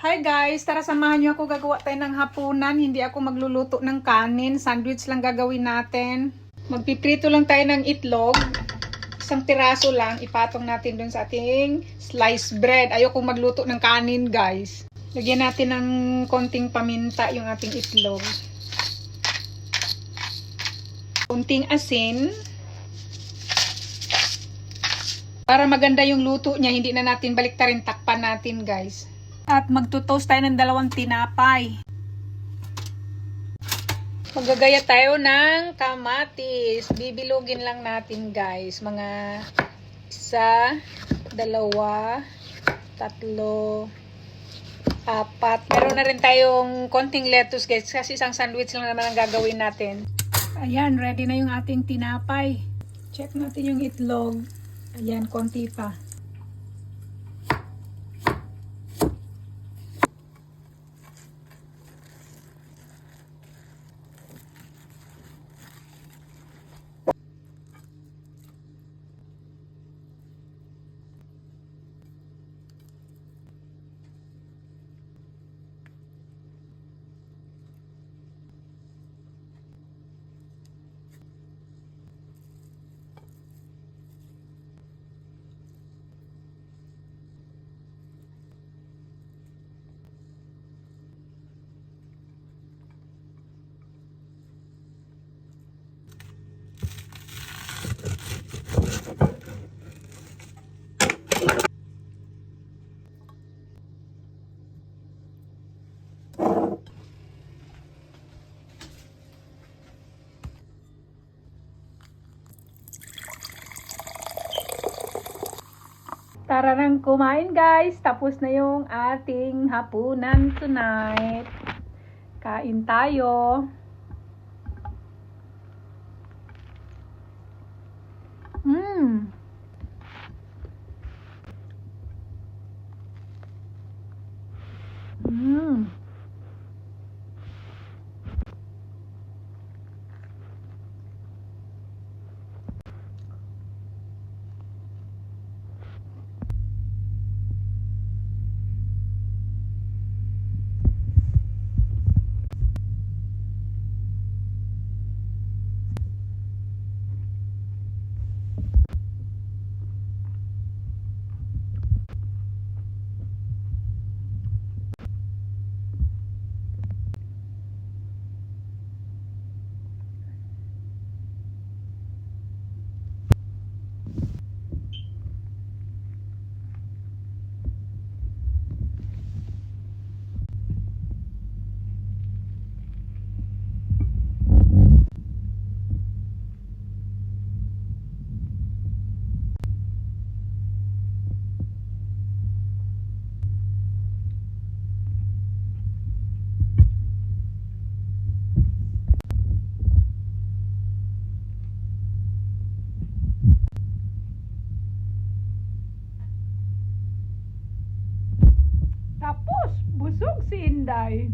Hi guys, tara samahan niyo ako gagawa tayo ng hapunan. Hindi ako magluluto ng kanin. Sandwich lang gagawin natin. Magpiprito lang tayo ng itlog. Isang piraso lang. Ipatong natin dun sa ating sliced bread. Ayoko magluto ng kanin guys. Lagyan natin ng konting paminta yung ating itlog. Konting asin. Para maganda yung luto niya, hindi na natin baliktarin takpan natin guys. At magtutoast tayo ng dalawang tinapay. Magagaya tayo ng kamatis. Bibilugin lang natin guys. Mga isa, dalawa, tatlo, apat. Meron na rin tayong konting lettuce guys. Kasi isang sandwich lang naman ang gagawin natin. Ayan, ready na yung ating tinapay. Check natin yung itlog. Ayan, konti pa. Tara nang kumain guys. Tapos na yung ating hapunan tonight. Kain tayo. Mmm. Mmm. Suksin dai.